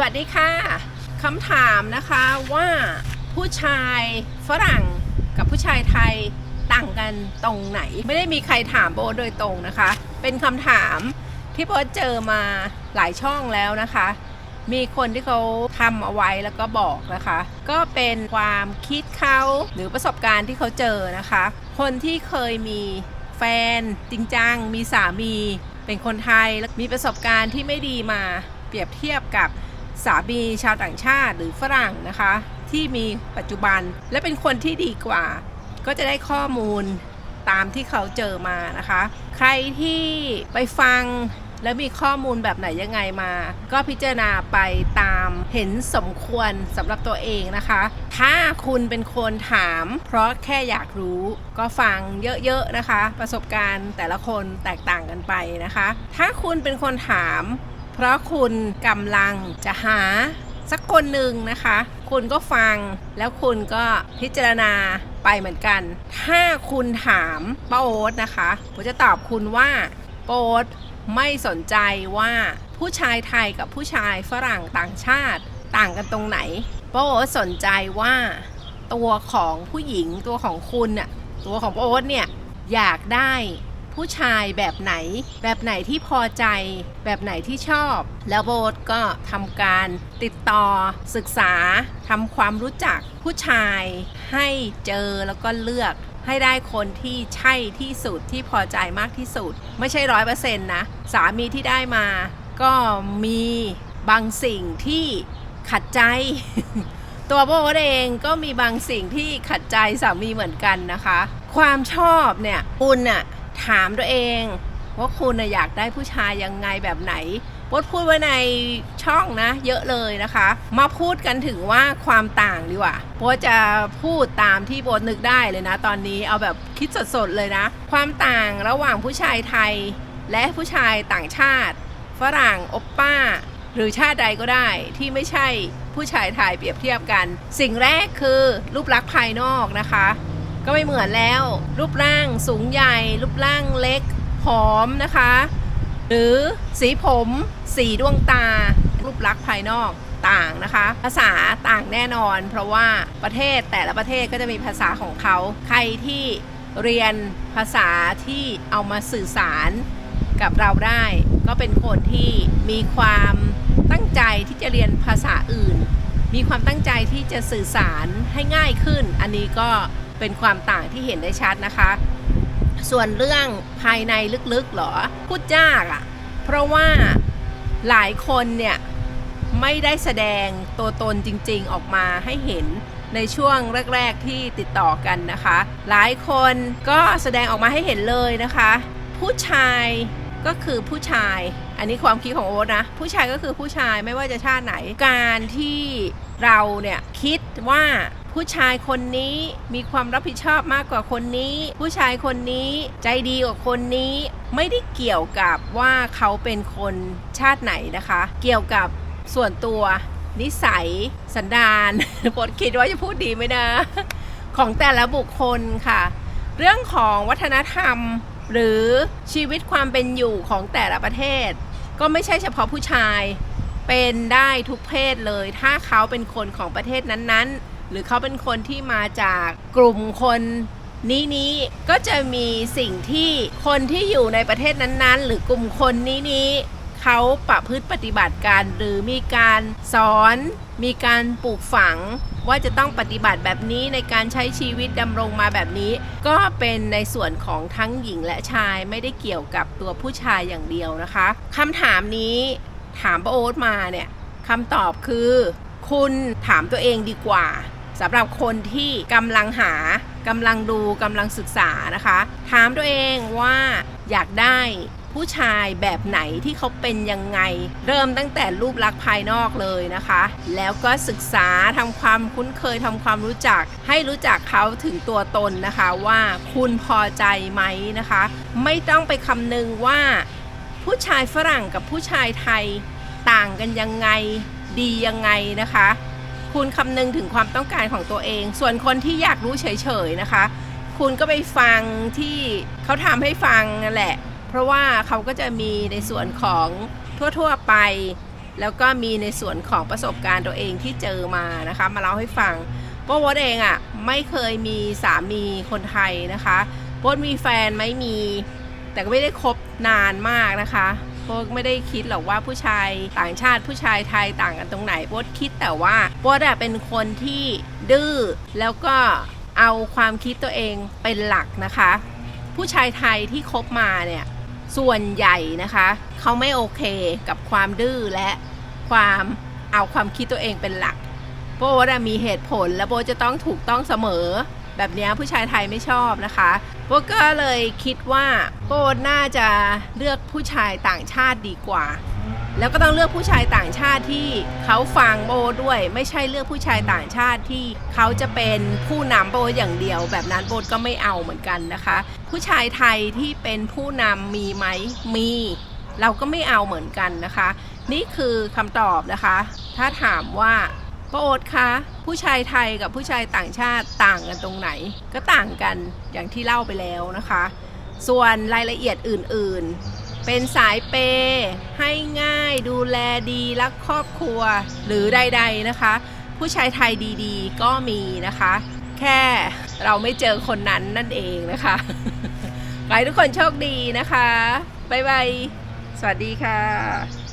สวัสดีค่ะคำถามนะคะว่าผู้ชายฝรั่งกับผู้ชายไทยต่างกันตรงไหน ไม่ได้มีใครถามโบโดยตรงนะคะ เป็นคำถามที่โบเจอมาหลายช่องแล้วนะคะ มีคนที่เขาทำเอาไว้แล้วก็บอกนะคะ ก็เป็นความคิดเขาหรือประสบการณ์ที่เขาเจอนะคะ คนที่เคยมีแฟนจริงจังมีสามี เป็นคนไทยและมีประสบการณ์ที่ไม่ดีมาเปรียบเทียบกับ สามีชาวต่างชาติหรือฝรั่งนะคะ ที่มีปัจจุบันและเป็นคนที่ดีกว่า ก็จะได้ข้อมูลตามที่เขาเจอมานะคะ ใครที่ไปฟังแล้วมีข้อมูลแบบไหนยังไงมา ก็พิจารณาไปตามเห็นสมควรสำหรับตัวเองนะคะ ถ้าคุณเป็นคนถาม เพราะแค่อยากรู้ก็ฟังเยอะๆนะคะ ประสบการณ์แต่ละคนแตกต่างกันไปนะคะ ถ้าคุณเป็นคนถาม เพราะคุณกำลังจะหาสักคนหนึ่งนะคะ คุณก็ฟังแล้วคุณก็พิจารณาไปเหมือนกัน ถ้าคุณถามป้าโอ๊ตนะคะผมจะตอบคุณว่าป้าโอ๊ตไม่สนใจว่าผู้ชายไทยกับผู้ชายฝรั่งต่างชาติต่างกันตรงไหนป้าโอ๊ตสนใจว่าตัวของผู้หญิงตัวของคุณน่ะตัวของป้าโอ๊ตเนี่ยอยากได้ ผู้ชายแบบไหน แบบไหนที่พอใจ แบบไหนที่ชอบ แล้วโบทก็ทำการติดต่อศึกษาทำความรู้จักผู้ชายให้เจอแล้วก็เลือกให้ได้คนที่ใช่ที่สุดที่พอใจมากที่สุด ไม่ใช่ร้อยเปอร์เซ็นต์นะ สามีที่ได้มา ก็มีบางสิ่งที่ขัดใจ ตัวโบทเองก็มีบางสิ่งที่ขัดใจสามีเหมือนกันนะคะ ความชอบเนี่ยคุณน่ะ ถามตัวเองว่าคุณอยากได้ผู้ชายยังไงแบบไหนโบทพูดไว้ในช่องนะ เยอะเลยนะคะ มาพูดกันถึงว่าความต่างดีกว่าโบจะพูดตามที่โบทนึกได้เลยนะ ตอนนี้เอาแบบคิดสดๆเลยนะ ความต่างระหว่างผู้ชายไทย และผู้ชายต่างชาติ ฝรั่งอปป้า หรือชาติใดก็ได้ที่ไม่ใช่ผู้ชายไทยเปรียบเทียบกัน สิ่งแรกคือรูปลักษณ์ภายนอกนะคะ ก็ไม่เหมือนแล้ว รูปร่างสูงใหญ่ รูปร่างเล็กผอมนะคะ หรือสีผม สีดวงตา รูปลักษณ์ภายนอกต่างนะคะ ภาษาต่างแน่นอน เพราะว่าประเทศแต่ละประเทศก็จะมีภาษาของเขา ใครที่เรียนภาษาที่เอามาสื่อสารกับเราได้ ก็เป็นคนที่มีความตั้งใจที่จะเรียนภาษาอื่น มีความตั้งใจที่จะสื่อสารให้ง่ายขึ้น อันนี้ก็ เป็นความต่างที่เห็นได้ชัดนะคะ ส่วนเรื่องภายในลึกๆเหรอ พูดยากอะ่ะ เพราะว่าหลายคนเนี่ยไม่ได้แสดงตัวตนจริงๆออกมาให้เห็นในช่วงแรก ๆที่ติดต่อกันนะคะ หลายคนก็แสดงออกมาให้เห็นเลยนะคะ ผู้ชายก็คือผู้ชาย อันนี้ความคิดของโอ๊ตนะ ผู้ชายก็คือผู้ชายไม่ว่าจะชาติไหน การที่เราเนี่ยคิดว่า ผู้ชายคนนี้มีความรับผิดชอบมากกว่าคนนี้ ผู้ชายคนนี้ใจดีกว่าคนนี้ ไม่ได้เกี่ยวกับว่าเขาเป็นคนชาติไหนนะคะ เกี่ยวกับส่วนตัว นิสัย สันดานปดคิดว่าจะพูดดีไหมนะ ของแต่ละบุคคลค่ะ เรื่องของวัฒนธรรมหรือชีวิตความเป็นอยู่ของแต่ละประเทศ ก็ไม่ใช่เฉพาะผู้ชายเป็นได้ทุกเพศเลย ถ้าเขาเป็นคนของประเทศนั้นๆ หรือเขาเป็นคนที่มาจากกลุ่มคนนี้นี้ก็จะมีสิ่งที่คนที่อยู่ในประเทศนั้นๆ หรือกลุ่มคนนี้นี้เขาประพฤติปฏิบัติกันหรือมีการสอน มีการปลูกฝังว่าจะต้องปฏิบัติแบบนี้ในการใช้ชีวิตดำรงมาแบบนี้ ก็เป็นในส่วนของทั้งหญิงและชายไม่ได้เกี่ยวกับตัวผู้ชายอย่างเดียวนะคะคำถามนี้ถามป้าโอ๊ตมาเนี่ยคำตอบคือ คุณถามตัวเองดีกว่า สำหรับคนที่กำลังหากำลังดูกำลังศึกษานะคะ ถามตัวเองว่าอยากได้ผู้ชายแบบไหนที่เขาเป็นยังไง เริ่มตั้งแต่รูปลักษณ์ภายนอกเลยนะคะ แล้วก็ศึกษาทำความคุ้นเคยทำความรู้จัก ให้รู้จักเขาถึงตัวตนนะคะ ว่าคุณพอใจไหมนะคะ ไม่ต้องไปคำนึงว่า ผู้ชายฝรั่งกับผู้ชายไทยต่างกันยังไงดียังไงนะคะ คุณคำนึงถึงความต้องการของตัวเอง ส่วนคนที่อยากรู้เฉยๆนะคะ คุณก็ไปฟังที่เขาทำให้ฟังนั่นแหละ เพราะว่าเขาก็จะมีในส่วนของทั่วๆไป แล้วก็มีในส่วนของประสบการณ์ตัวเองที่เจอมานะคะ มาเล่าให้ฟังโป้วดเองอะ่ะไม่เคยมีสามีคนไทยนะคะโป้มีแฟนไหม่มี แต่ก็ไม่ได้คบนานมากนะคะ โป้ไม่ได้คิดหรอกว่าผู้ชายต่างชาติผู้ชายไทยต่างกันตรงไหนโป้คิดแต่ว่าโป้อะเป็นคนที่ดื้อแล้วก็เอาความคิดตัวเองเป็นหลักนะคะ ผู้ชายไทยที่คบมาเนี่ยส่วนใหญ่นะคะเขาไม่โอเคกับความดื้อและความเอาความคิดตัวเองเป็นหลักโป้อะมีเหตุผลและโป้จะต้องถูกต้องเสมอ แบบนี้ผู้ชายไทยไม่ชอบนะคะโป้ก็เลยคิดว่าโป้น่าจะเลือกผู้ชายต่างชาติดีกว่า แล้วก็ต้องเลือกผู้ชายต่างชาติที่เขาฟังโบด้วย ไม่ใช่เลือกผู้ชายต่างชาติที่เขาจะเป็นผู้นำโบอย่างเดียว แบบนั้นโบก็ไม่เอาเหมือนกันนะคะ ผู้ชายไทยที่เป็นผู้นำมีไหมมี เราก็ไม่เอาเหมือนกันนะคะ นี่คือคำตอบนะคะ ถ้าถามว่า ป้าโอ๊ตคะผู้ชายไทยกับผู้ชายต่างชาติต่างกันตรงไหน ก็ต่างกันอย่างที่เล่าไปแล้วนะคะ ส่วนรายละเอียดอื่นๆ เป็นสายเปย์ให้ง่ายดูแลดีรักครอบครัวหรือใดๆนะคะ ผู้ชายไทยดีๆ ก็มีนะคะ แค่เราไม่เจอคนนั้นนั่นเองนะคะขอให้ทุกคนโชคดีนะคะบ๊ายบายสวัสดีค่ะ